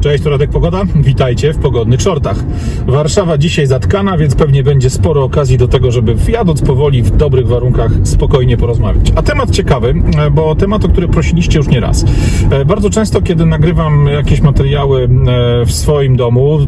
Cześć, to Radek Pogoda. Witajcie w pogodnych shortach. Warszawa dzisiaj zatkana, więc pewnie będzie sporo okazji do tego, żeby jadąc powoli w dobrych warunkach spokojnie porozmawiać. A temat ciekawy, e, bo temat, o który prosiliście już nie raz. E, Bardzo często, kiedy nagrywam jakieś materiały e, w swoim domu,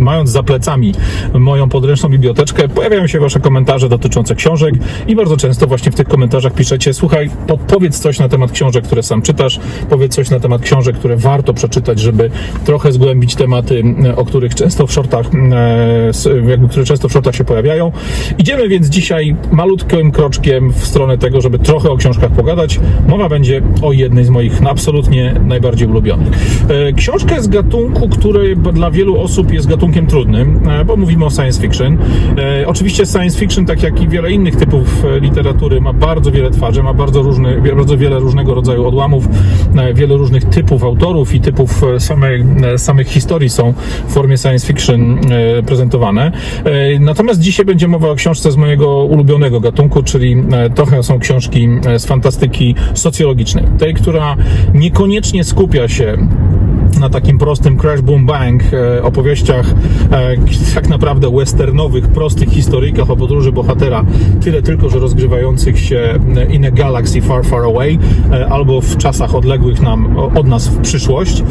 mając za plecami moją podręczną biblioteczkę, pojawiają się wasze komentarze dotyczące książek i bardzo często właśnie w tych komentarzach piszecie, słuchaj, podpowiedz coś na temat książek, które sam czytasz, powiedz coś na temat książek, które warto przeczytać, żeby trochę zgłębić tematy, o których często w shortach, e, s- jakby, które często w shortach się pojawiają. Idziemy więc dzisiaj malutkim kroczkiem w stronę tego, żeby trochę o książkach pogadać. Mowa będzie o jednej z moich absolutnie najbardziej ulubionych. E, Książka z gatunku, który dla wielu osób jest gatunkiem trudnym, e, bo mówimy o science fiction. E, Oczywiście science fiction, tak jak i wiele innych typów e, literatury, ma bardzo wiele twarzy, ma bardzo, różny, bardzo wiele różnego rodzaju odłamów, e, wiele różnych typów autorów i typów e, samej, e, samych historii są w formie science fiction e, prezentowane. E, Natomiast dzisiaj będzie mowa o książce z mojego ulubionego gatunku, czyli e, trochę są książki e, z fantastyki socjologicznej. Tej, która niekoniecznie skupia się na takim prostym crash boom bang e, opowieściach e, tak naprawdę westernowych, prostych historyjkach o podróży bohatera, tyle tylko, że rozgrywających się in a galaxy far, far away e, albo w czasach odległych nam od nas w przyszłość.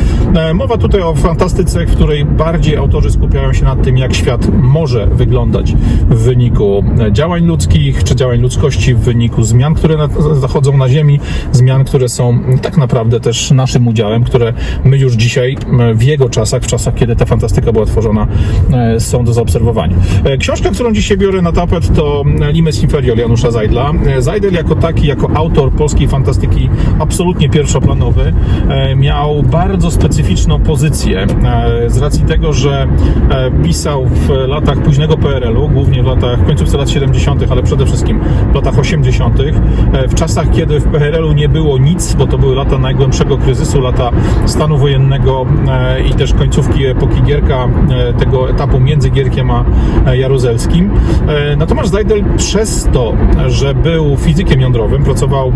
Mowa tutaj o fantastyce, w której bardziej autorzy skupiają się nad tym, jak świat może wyglądać w wyniku działań ludzkich, czy działań ludzkości w wyniku zmian, które na, zachodzą na Ziemi, zmian, które są tak naprawdę też naszym udziałem, które my już dzisiaj m, w jego czasach, w czasach, kiedy ta fantastyka była tworzona, e, są do zaobserwowania. E, Książka, którą dzisiaj biorę na tapet, to Limes Inferior Janusza Zajdla. E, Zajdel jako taki, jako autor polskiej fantastyki absolutnie pierwszoplanowy, e, miał bardzo specyficzną pozycję e, z racji tego, że e, pisał w latach późnego PRL-u, głównie w latach końcówce lat 70., ale przede wszystkim w latach 80., e, w czasach, kiedy w PRL-u nie było nic, bo to były lata najgłębszego kryzysu, lata stanu wojennego e, i też końcówki epoki Gierka, e, tego etapu między Gierkiem a e, Jaruzelskim. Natomiast Zajdel przez to, że był fizykiem jądrowym, pracował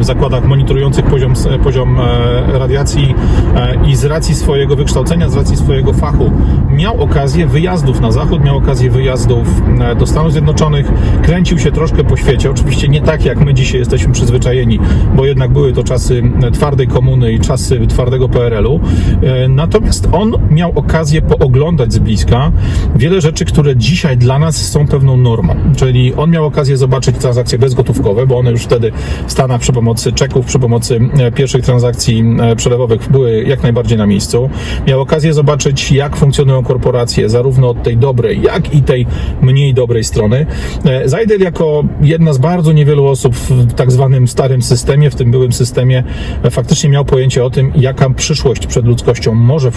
w zakładach monitorujących poziom, poziom e, radiacji e, i z racji swojego wykształcenia, z racji swojego fachu miał okazję wyjazdów na zachód, miał okazję wyjazdów e, do Stanów Zjednoczonych, kręcił się troszkę po świecie, oczywiście nie tak jak my dzisiaj jesteśmy przyzwyczajeni, bo jednak były to czasy twardej komuny i czasy twardego PRL-u, E, natomiast on miał okazję pooglądać z bliska wiele rzeczy, które dzisiaj dla nas są pewną normą, czyli on miał okazję zobaczyć transakcje bezgotówkowe, bo one już wtedy w Stanach przy pomocy czeków, przy pomocy e, pierwszych transakcji e, przelewowych były jak najbardziej na miejscu. Miał okazję zobaczyć, jak funkcjonują korporacje, zarówno od tej dobrej, jak i tej mniej dobrej strony. E, Zajdel jako jedna z bardzo niewielu osób w tak zwanym starym systemie, w tym byłym systemie, faktycznie miał pojęcie o tym, jaka przyszłość przed ludzkością może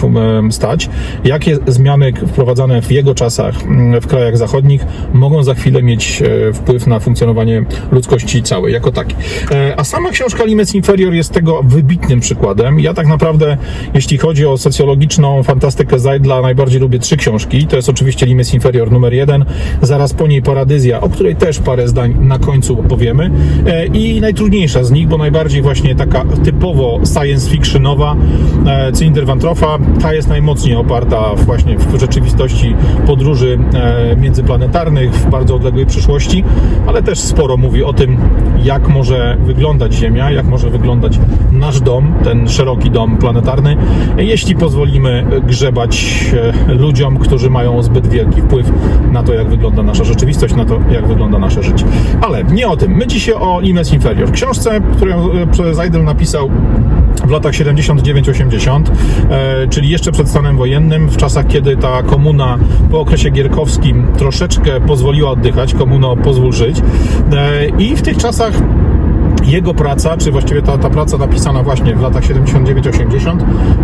stać, jakie zmiany wprowadzane w jego czasach mm, w krajach zachodnich mogą za chwilę mieć wpływ na funkcjonowanie ludzkości całej, jako takiej. A sama książka Limes Inferior jest tego wybitnym przykładem. Ja tak naprawdę, jeśli chodzi o socjologiczną fantastykę Zajdla, najbardziej lubię trzy książki. To jest oczywiście Limes Inferior numer jeden, zaraz po niej Paradyzja, o której też parę zdań na końcu opowiemy. E, I najtrudniejsza z nich, bo najbardziej właśnie taka typowo science fictionowa, e, Cylinder Wantrofa, ta jest najmocniej oparta właśnie w rzeczywistości podróży e, międzyplanetarnych w bardzo odległej przyszłości, ale też sporo mówi o tym, jak może wyglądać Ziemia, jak może wyglądać nasz dom, ten szeroki dom planetarny, jeśli pozwolimy grzebać ludziom, którzy mają zbyt wielki wpływ na to, jak wygląda nasza rzeczywistość, na to, jak wygląda nasze życie. Ale nie o tym. My dzisiaj o Limes Inferior. Książce, którą e, Zajdel napisał w latach 79-80, e, czyli jeszcze przed stanem wojennym, w czasach, kiedy ta komuna po okresie gierkowskim troszeczkę pozwoliła oddychać, komuno pozwól żyć. E, I w tych czasach jego praca, czy właściwie ta, ta praca napisana właśnie w latach 79-80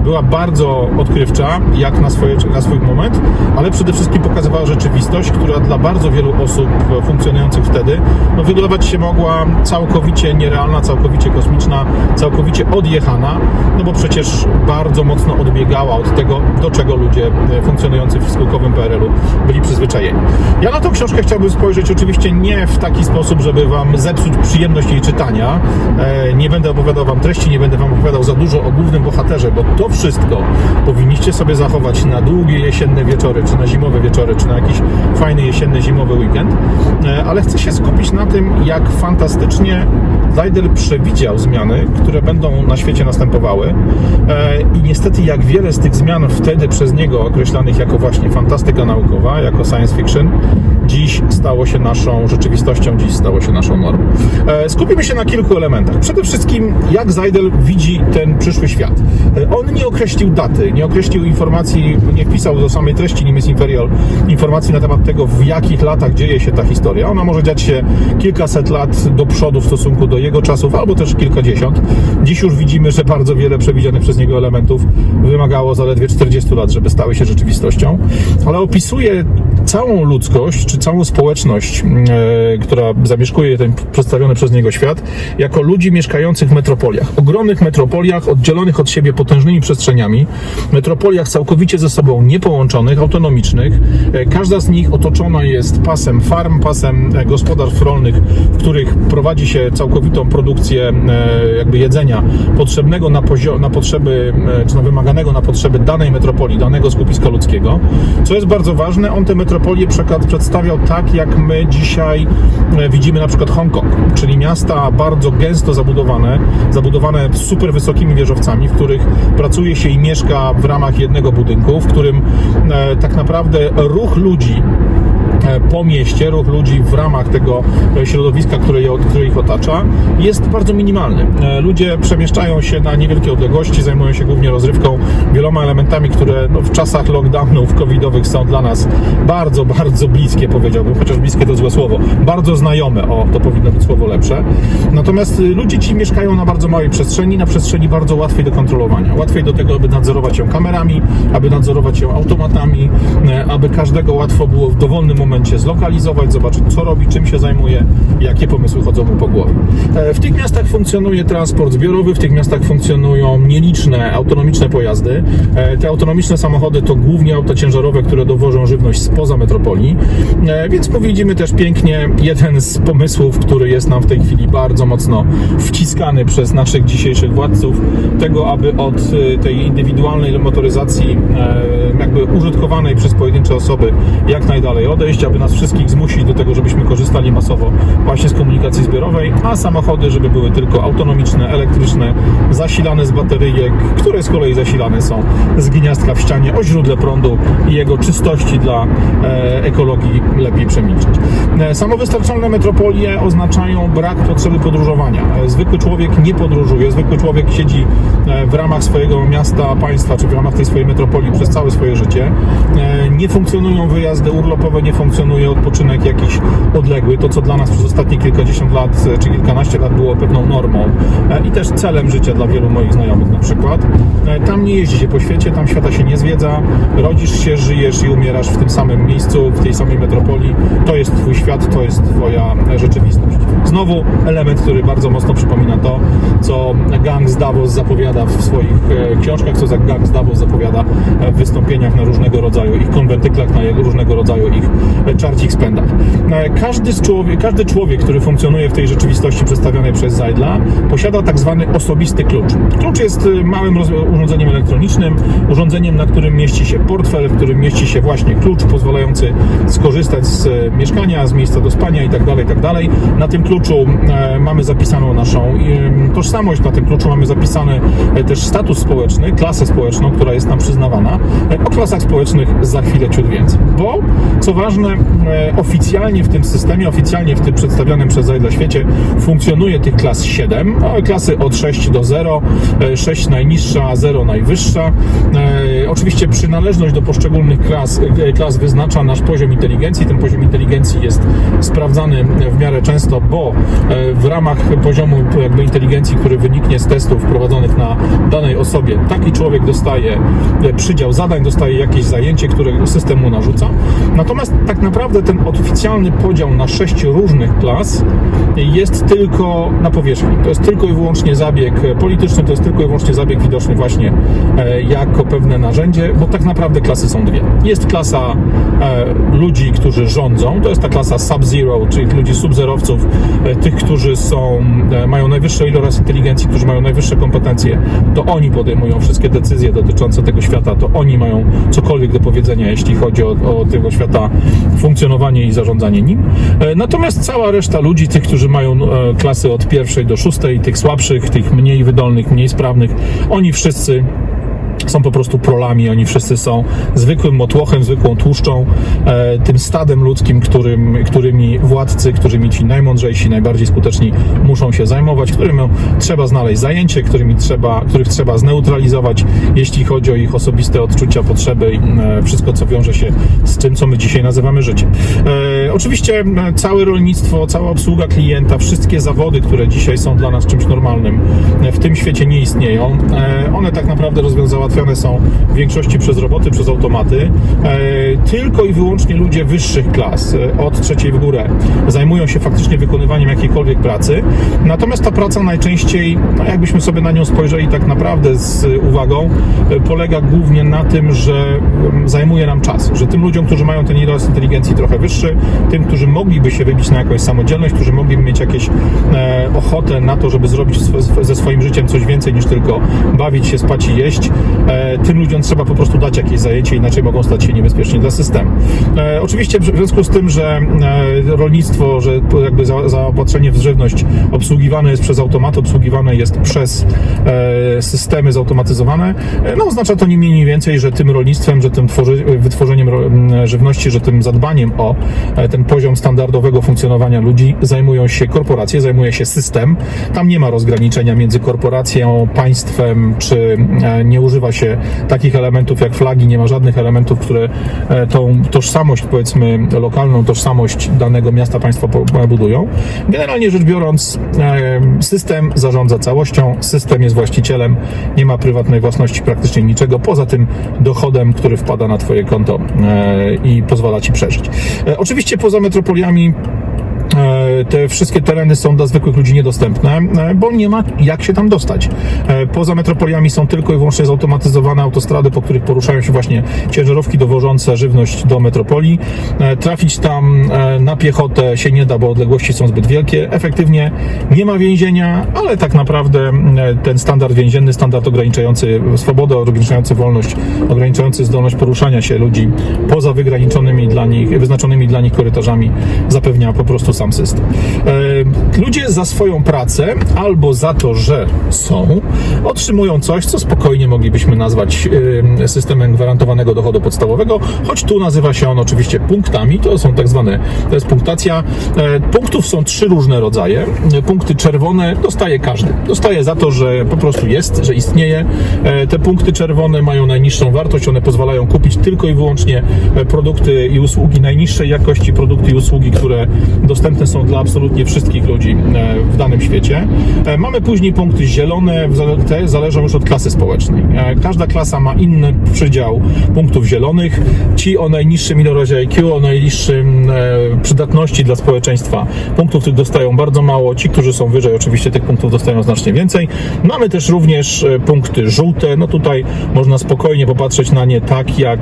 była bardzo odkrywcza, jak na, swoje, na swój moment, ale przede wszystkim pokazywała rzeczywistość, która dla bardzo wielu osób funkcjonujących wtedy no, wydawać się mogła całkowicie nierealna, całkowicie kosmiczna, całkowicie odjechana, no bo przecież bardzo mocno odbiegała od tego, do czego ludzie funkcjonujący w skórkowym PRL-u byli przyzwyczajeni. Ja na tą książkę chciałbym spojrzeć oczywiście nie w taki sposób, żeby Wam zepsuć przyjemność jej czytania, Nie będę opowiadał Wam treści, nie będę Wam opowiadał za dużo o głównym bohaterze, bo to wszystko powinniście sobie zachować na długie jesienne wieczory, czy na zimowe wieczory, czy na jakiś fajny jesienny, zimowy weekend. E, Ale chcę się skupić na tym, jak fantastycznie Zajdel przewidział zmiany, które będą na świecie następowały. E, I niestety, jak wiele z tych zmian wtedy przez niego określanych jako właśnie fantastyka naukowa, jako science fiction, dziś stało się naszą rzeczywistością, dziś stało się naszą normą. E, Skupimy się na kilku elementach. Przede wszystkim, jak Zajdel widzi ten przyszły świat. E, On nie określił daty, nie określił informacji, nie wpisał do samej treści Nimes Imperial informacji na temat tego, w jakich latach dzieje się ta historia. Ona może dziać się kilkaset lat do przodu w stosunku do jego czasów, albo też kilkadziesiąt. Dziś już widzimy, że bardzo wiele przewidzianych przez niego elementów wymagało zaledwie 40 lat, żeby stały się rzeczywistością. Ale opisuje całą ludzkość, czy całą społeczność, e, która zamieszkuje ten przedstawiony przez niego świat, jako ludzi mieszkających w metropoliach. Ogromnych metropoliach, oddzielonych od siebie potężnymi przestrzeniami, metropoliach całkowicie ze sobą niepołączonych, autonomicznych. E, Każda z nich otoczona jest pasem farm, pasem e, gospodarstw rolnych, w których prowadzi się całkowitą produkcję e, jakby jedzenia potrzebnego na, na potrzeby, czy no wymaganego na potrzeby danej metropolii, danego skupiska ludzkiego. Co jest bardzo ważne, on te metropolie przedstawiał tak, jak my dzisiaj widzimy na przykład Hongkong, czyli miasta bardzo gęsto zabudowane, zabudowane super wysokimi wieżowcami, w których pracuje się i mieszka w ramach jednego budynku, w którym e, tak naprawdę ruch ludzi po mieście, ruch ludzi w ramach tego e, środowiska, które, je, które ich otacza, jest bardzo minimalny. E, Ludzie przemieszczają się na niewielkie odległości, zajmują się głównie rozrywką, wieloma elementami, które no, w czasach lockdownów covidowych są dla nas bardzo, bardzo bliskie, powiedziałbym, chociaż bliskie to złe słowo, bardzo znajome, o, to powinno być słowo lepsze. Natomiast y, ludzie ci mieszkają na bardzo małej przestrzeni, na przestrzeni bardzo łatwej do kontrolowania. Łatwej do tego, aby nadzorować ją kamerami, aby nadzorować ją automatami, e, aby każdego łatwo było w dowolnym momencie zlokalizować, zobaczyć co robi, czym się zajmuje, jakie pomysły chodzą mu po głowie. E, W tych miastach funkcjonuje transport zbiorowy, w tych miastach funkcjonują nieliczne autonomiczne pojazdy. E, Te autonomiczne samochody to głównie auta ciężarowe, które dowożą żywność spoza metropolii. E, Więc tu widzimy też pięknie jeden z pomysłów, który jest nam w tej chwili bardzo mocno wciskany przez naszych dzisiejszych władców, tego, aby od tej indywidualnej motoryzacji, jakby użytkowanej przez pojedyncze osoby, jak najdalej odejść, aby nas wszystkich zmusić do tego, żebyśmy korzystali masowo właśnie z komunikacji zbiorowej, a samochody, żeby były tylko autonomiczne, elektryczne, zasilane z bateryjek, które z kolei zasilane są z gniazdka w ścianie o źródle prądu i jego czystości dla e, ekologii lepiej przemilczeć. E, Samowystarczalne metropolie oznaczają brak potrzeby podróżowania. E, Zwykły człowiek nie podróżuje, zwykły człowiek siedzi w ramach swojego miasta, państwa, czy w ramach tej swojej metropolii przez całe swoje życie. Nie funkcjonują wyjazdy urlopowe, nie funkcjonuje odpoczynek jakiś odległy, to co dla nas przez ostatnie kilkadziesiąt lat, e, czy kilkanaście lat było pewną normą e, i też celem życia dla wielu moich znajomych na przykład. E, Tam nie jeździ się po świecie, tam świata się nie zwiedza, rodzisz się, żyjesz i umierasz w tym samym miejscu, w tej samej metropolii. To jest twój świat, to jest twoja rzeczywistość. Znowu element, który bardzo mocno przypomina to, co gang z Davos zapowiada w swoich książkach, co gang z Davos zapowiada w wystąpieniach na różnego rodzaju ich konwentyklach, na różnego rodzaju ich czarcich spędach. Każdy, człowiek, każdy człowiek, który funkcjonuje w tej rzeczywistości przedstawionej przez Zajdla, posiada tak zwany osobisty klucz. Klucz jest e, małym urządzeniem elektronicznym, urządzeniem, na którym mieści się portfel, w którym mieści się właśnie klucz pozwalający skorzystać z e, mieszkania, z miejsca do spania itd. itd. Na tym kluczu e, mamy zapisaną naszą tożsamość, na tym kluczu mamy zapisany e, też status społeczny, klasę społeczną, która jest nam przyznawana. E, O klasach społecznych za chwilę ciut więcej. Bo, co ważne, e, oficjalnie w tym systemie, oficjalnie w tym przedstawionym przez Zajdla świecie funkcjonuje tych klas 7, no, klasy od 6 do 0, e, 6 najniższa, a 0 najwyższa. E, Oczywiście przynależność do poszczególnych klas, e, klas wyznacza nasz poziom inteligencji. Ten poziom inteligencji jest sprawdzany w miarę często, bo e, w ramach poziomu jakby inteligencji, który wyniknie z testów prowadzonych na danej osobie. Taki człowiek dostaje e, przydział zadań, dostaje jakieś zajęcie, które system mu narzuca. Natomiast tak naprawdę ten oficjalny podział na sześć różnych klas jest tylko na powierzchni. To jest tylko i wyłącznie zabieg polityczny, to jest tylko i wyłącznie zabieg widoczny właśnie e, jako pewne narzędzie, bo tak naprawdę klasy są dwie. Jest klasa e, ludzi, którzy rządzą, to jest ta klasa sub-zero, czyli ludzi subzerowców, e, tych, którzy są, mają najwyższą ilość inteligencji, którzy mają najwyższe kompetencje, to oni podejmują wszystkie decyzje dotyczące tego świata, to oni mają cokolwiek do powiedzenia, jeśli chodzi o, o tego świata funkcjonowanie i zarządzanie nim. E, Natomiast cała reszta ludzi, tych, którzy mają e, klasy od pierwszej do szóstej, tych słabszych, tych mniej wydolnych, mniej sprawnych, oni wszyscy są po prostu prolami, oni wszyscy są zwykłym motłochem, zwykłą tłuszczą, e, tym stadem ludzkim, którym, którymi władcy, którymi ci najmądrzejsi, najbardziej skuteczni muszą się zajmować, którym trzeba znaleźć zajęcie, którymi trzeba, których trzeba zneutralizować, jeśli chodzi o ich osobiste odczucia, potrzeby i e, wszystko, co wiąże się z tym, co my dzisiaj nazywamy życiem. E, oczywiście całe rolnictwo, cała obsługa klienta, wszystkie zawody, które dzisiaj są dla nas czymś normalnym, w tym świecie nie istnieją. One tak naprawdę rozwiązały załatwiane są w większości przez roboty, przez automaty. E, Tylko i wyłącznie ludzie wyższych klas, e, od trzeciej w górę, zajmują się faktycznie wykonywaniem jakiejkolwiek pracy. Natomiast ta praca najczęściej, no jakbyśmy sobie na nią spojrzeli tak naprawdę z uwagą, e, polega głównie na tym, że mm, zajmuje nam czas, że tym ludziom, którzy mają ten ilość inteligencji trochę wyższy, tym, którzy mogliby się wybić na jakąś samodzielność, którzy mogliby mieć jakieś ochotę na to, żeby zrobić ze swoim życiem coś więcej niż tylko bawić się, spać i jeść, tym ludziom trzeba po prostu dać jakieś zajęcie, inaczej mogą stać się niebezpieczni dla systemu. E, oczywiście w związku z tym, że e, rolnictwo, że jakby za, zaopatrzenie w żywność obsługiwane jest przez automaty, obsługiwane jest przez e, systemy zautomatyzowane, e, no oznacza to nie mniej nie więcej, że tym rolnictwem, że tym tworzy, wytworzeniem żywności, że tym zadbaniem o e, ten poziom standardowego funkcjonowania ludzi zajmują się korporacje, zajmuje się system. Tam nie ma rozgraniczenia między korporacją, państwem, czy e, nie używa się takich elementów jak flagi, nie ma żadnych elementów, które e, tą tożsamość, powiedzmy, lokalną tożsamość danego miasta, państwa po- budują. Generalnie rzecz biorąc, e, system zarządza całością, system jest właścicielem, nie ma prywatnej własności praktycznie niczego, poza tym dochodem, który wpada na Twoje konto e, i pozwala Ci przeżyć. E, Oczywiście poza metropoliami E, te wszystkie tereny są dla zwykłych ludzi niedostępne, e, bo nie ma jak się tam dostać. E, Poza metropoliami są tylko i wyłącznie zautomatyzowane autostrady, po których poruszają się właśnie ciężarówki dowożące żywność do metropolii. E, Trafić tam e, na piechotę się nie da, bo odległości są zbyt wielkie. Efektywnie nie ma więzienia, ale tak naprawdę e, ten standard więzienny, standard ograniczający swobodę, ograniczający wolność, ograniczający zdolność poruszania się ludzi poza wygraniczonymi dla nich, wyznaczonymi dla nich korytarzami zapewnia po prostu system. E, Ludzie za swoją pracę albo za to, że są, otrzymują coś, co spokojnie moglibyśmy nazwać e, systemem gwarantowanego dochodu podstawowego, choć tu nazywa się on oczywiście punktami, to są tak zwane, to jest punktacja. E, Punktów są trzy różne rodzaje. Punkty czerwone dostaje każdy. Dostaje za to, że po prostu jest, że istnieje. Te punkty czerwone mają najniższą wartość, one pozwalają kupić tylko i wyłącznie produkty i usługi najniższej jakości, produkty i usługi, które dostępne są dla absolutnie wszystkich ludzi e, w danym świecie. E, Mamy później punkty zielone, te zależą już od klasy społecznej. E, Każda klasa ma inny przydział punktów zielonych. Ci o najniższym ilorazie IQ, o najniższym przydatności dla społeczeństwa punktów tych dostają bardzo mało. Ci, którzy są wyżej, oczywiście tych punktów dostają znacznie więcej. Mamy też również punkty żółte. No tutaj można spokojnie popatrzeć na nie tak, jak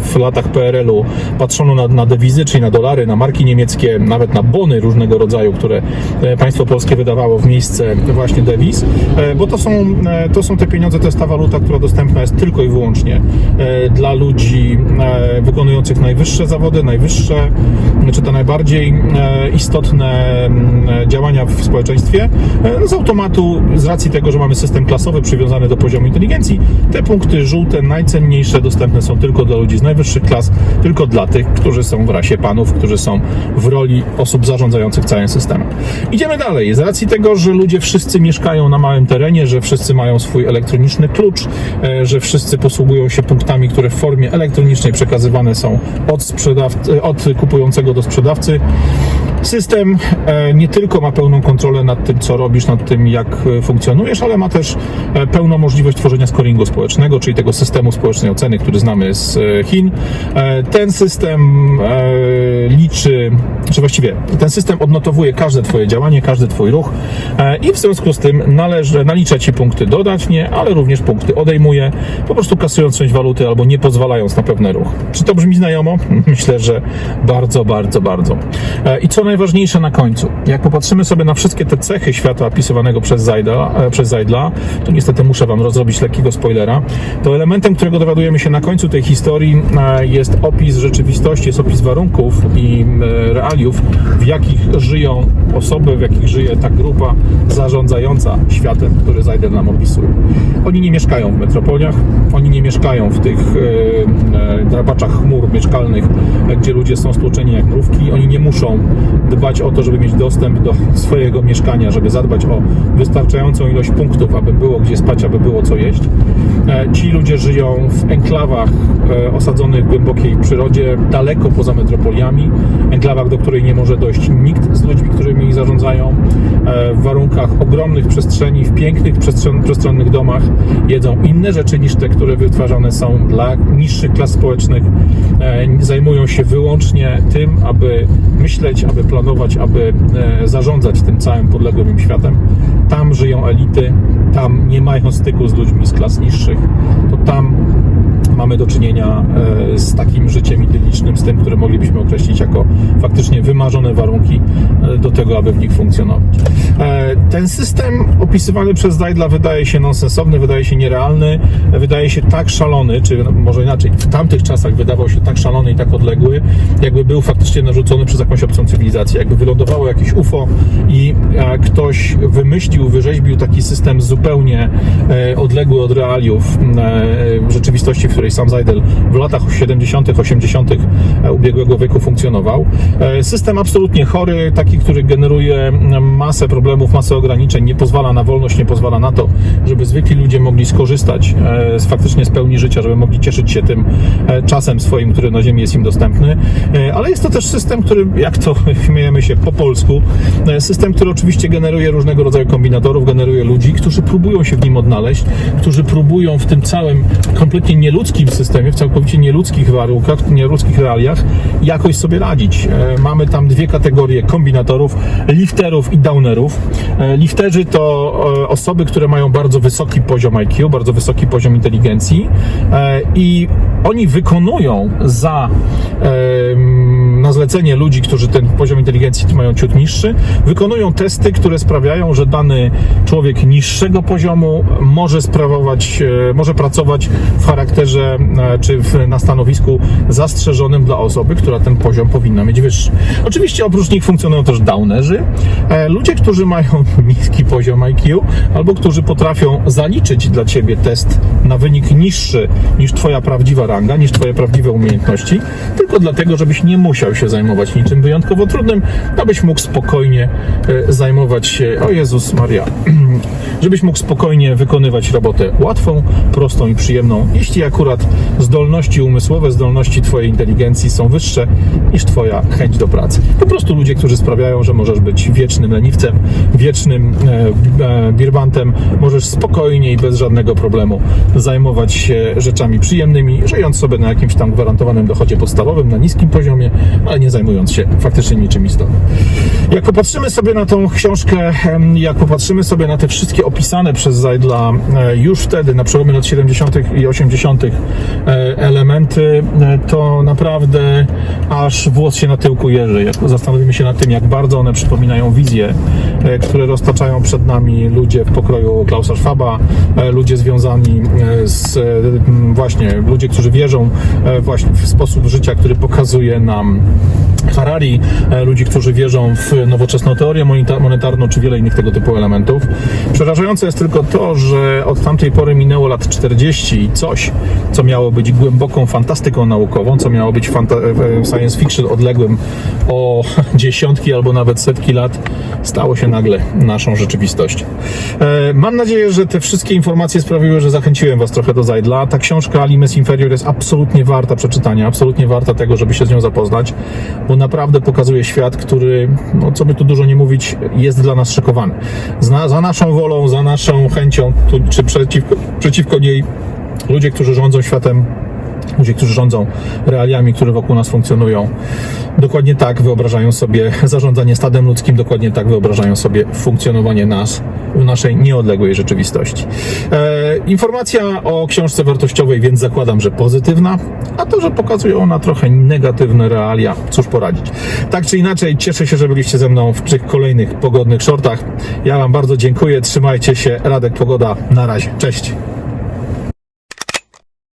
w latach PRL-u patrzono na, na dewizy, czyli na dolary, na marki niemieckie, nawet na bony różnego rodzaju, które e, państwo polskie wydawało w miejsce właśnie dewiz, e, bo to są, e, to są te pieniądze, to jest ta waluta, która dostępna jest tylko i wyłącznie dla ludzi wykonujących najwyższe zawody, najwyższe, czy te najbardziej istotne działania w społeczeństwie. No Z automatu, z racji tego, że mamy system klasowy przywiązany do poziomu inteligencji, te punkty żółte, najcenniejsze, dostępne są tylko dla ludzi z najwyższych klas, tylko dla tych, którzy są w rasie panów, którzy są w roli osób zarządzających całym systemem. Idziemy dalej. Z racji tego, że ludzie wszyscy mieszkają na małym terenie, że wszyscy mają swój elektroniczny klucz, e, że wszyscy posługują się punktami, które w formie elektronicznej przekazywane są od, od kupującego do sprzedawcy, System e, nie tylko ma pełną kontrolę nad tym, co robisz, nad tym, jak e, funkcjonujesz, ale ma też e, pełną możliwość tworzenia scoringu społecznego, czyli tego systemu społecznej oceny, który znamy z Chin. Ten system liczy, czy właściwie ten system odnotowuje każde Twoje działanie, każdy Twój ruch i w związku z tym należy, nalicza Ci punkty dodatnie, ale również punkty odejmuje, po prostu kasując część waluty albo nie pozwalając na pewny ruch. Czy to brzmi znajomo? Myślę, że bardzo, bardzo, bardzo. I co najważniejsze na końcu, jak popatrzymy sobie na wszystkie te cechy świata opisywanego przez Zaida, e, przez Zaidla, to niestety muszę Wam rozrobić lekkiego spoilera, to elementem, którego dowiadujemy się na końcu tej historii e, jest opis rzeczywistości, jest opis warunków i e, realiów, w jakich żyją osoby, w jakich żyje ta grupa zarządzająca światem, który Zaidel nam opisuje. Oni nie mieszkają w metropoliach, oni nie mieszkają w tych drapaczach chmur mieszkalnych, gdzie ludzie są stłoczeni jak mrówki. Oni nie muszą dbać o to, żeby mieć dostęp do swojego mieszkania, żeby zadbać o wystarczającą ilość punktów, aby było gdzie spać, aby było co jeść. E, Ci ludzie żyją w enklawach e, osadzonych w głębokiej przyrodzie, daleko poza metropoliami, enklawach, do której nie może dojść nikt z ludźmi, którymi ich zarządzają, e, w warunkach ogromnych przestrzeni, w pięknych przestronnych domach, jedzą inne rzeczy niż te, które wytwarzane są dla niższych klas społecznych, E, zajmują się wyłącznie tym, aby myśleć, aby planować, aby e, zarządzać tym całym podległym im światem. Tam żyją elity, tam nie mają styku z ludźmi z klas niższych, to tam mamy do czynienia e, z takim życiem idylicznym, z tym, które moglibyśmy określić jako faktycznie wymarzone warunki e, do tego, aby w nich funkcjonować. E, Ten system opisywany przez Dajdla wydaje się nonsensowny, wydaje się nierealny, wydaje się tak szalony, czy no, może inaczej, w tamtych czasach wydawał się tak szalony i tak odległy, jakby był faktycznie narzucony przez jakąś obcą cywilizację, jakby wylądowało jakieś UFO i ktoś wymyślił, wyrzeźbił taki system zupełnie odległy od realiów rzeczywistości, w której sam Zajdel w latach 70., 80. ubiegłego wieku funkcjonował. E, System absolutnie chory, taki, który generuje masę problemów, masę ograniczeń, nie pozwala na wolność, nie pozwala na to, żeby zwykli ludzie mogli skorzystać e, z, faktycznie z pełni życia, żeby mogli cieszyć się tym e, czasem swoim, który na Ziemi jest im dostępny. E, Ale jest to też system, który, jak to śmiejemy się po polsku, e, system, który oczywiście generuje różnego rodzaju kombinatorów, generuje ludzi, którzy próbują się w nim odnaleźć, którzy próbują w tym całym kompletnie nieludzkim systemie, w całkowicie nieludzkich warunkach, nieludzkich realiach jakoś sobie radzić. E, Mamy tam dwie kategorie kombinatorów, lifterów i downerów. E, Lifterzy to e, osoby, które mają bardzo wysoki poziom IQ, bardzo wysoki poziom inteligencji i oni wykonują za na zlecenie ludzi, którzy ten poziom inteligencji mają ciut niższy, wykonują testy, które sprawiają, że dany człowiek niższego poziomu może sprawować, e, może pracować w charakterze e, czy w, na stanowisku zastrzeżonym dla osoby, która ten poziom powinna mieć wyższy. Oczywiście oprócz nich funkcjonują też downerzy, e, ludzie, którzy mają niski poziom IQ albo którzy potrafią zaliczyć dla ciebie test na wynik niższy niż twoja prawdziwa ranga, niż twoje prawdziwe umiejętności, tylko dlatego, żebyś nie musiał się zajmować niczym wyjątkowo trudnym, abyś mógł spokojnie e, zajmować się, o Jezus Maria, żebyś mógł spokojnie wykonywać robotę łatwą, prostą i przyjemną, jeśli akurat zdolności umysłowe, zdolności twojej inteligencji są wyższe niż twoja chęć do pracy. Po prostu ludzie, którzy sprawiają, że możesz być wiecznym leniwcem, wiecznym e, e, birbantem, możesz spokojnie i bez żadnego problemu zajmować się rzeczami przyjemnymi, żyjąc sobie na jakimś tam gwarantowanym dochodzie podstawowym, na niskim poziomie, ale nie zajmując się faktycznie niczym istotnym. Jak popatrzymy sobie na tą książkę, jak popatrzymy sobie na te wszystkie opisane przez Zajdla e, już wtedy, na przełomie lat 70. i 80. e, elementy, e, to naprawdę aż włos się na tyłku jeży. Zastanowimy się nad tym, jak bardzo one przypominają wizje, które roztaczają przed nami ludzie w pokroju Klausa Schwaba, ludzie związani z właśnie, ludzie, którzy wierzą właśnie w sposób życia, który pokazuje nam Harari, ludzi, którzy wierzą w nowoczesną teorię moneta- monetarną, czy wiele innych tego typu elementów. Przerażające Przerażające jest tylko to, że od tamtej pory minęło lat 40 i coś, co miało być głęboką fantastyką naukową, co miało być fanta- e, science fiction odległym o dziesiątki albo nawet setki lat, stało się nagle naszą rzeczywistością. E, Mam nadzieję, że te wszystkie informacje sprawiły, że zachęciłem Was trochę do Zajdla. Ta książka Limes Inferior jest absolutnie warta przeczytania, absolutnie warta tego, żeby się z nią zapoznać, bo naprawdę pokazuje świat, który, no co by tu dużo nie mówić, jest dla nas szokowany. Zna, za naszą wolą, za naszą chęcią, czy przeciwko, przeciwko niej, ludzie, którzy rządzą światem, ludzie, którzy rządzą realiami, które wokół nas funkcjonują, dokładnie tak wyobrażają sobie zarządzanie stadem ludzkim, dokładnie tak wyobrażają sobie funkcjonowanie nas w naszej nieodległej rzeczywistości. E, informacja o książce wartościowej, więc zakładam, że pozytywna, a to, że pokazuje ona trochę negatywne realia, cóż poradzić. Tak czy inaczej, cieszę się, że byliście ze mną w tych kolejnych pogodnych shortach. Ja Wam bardzo dziękuję, trzymajcie się, Radek Pogoda, na razie, cześć.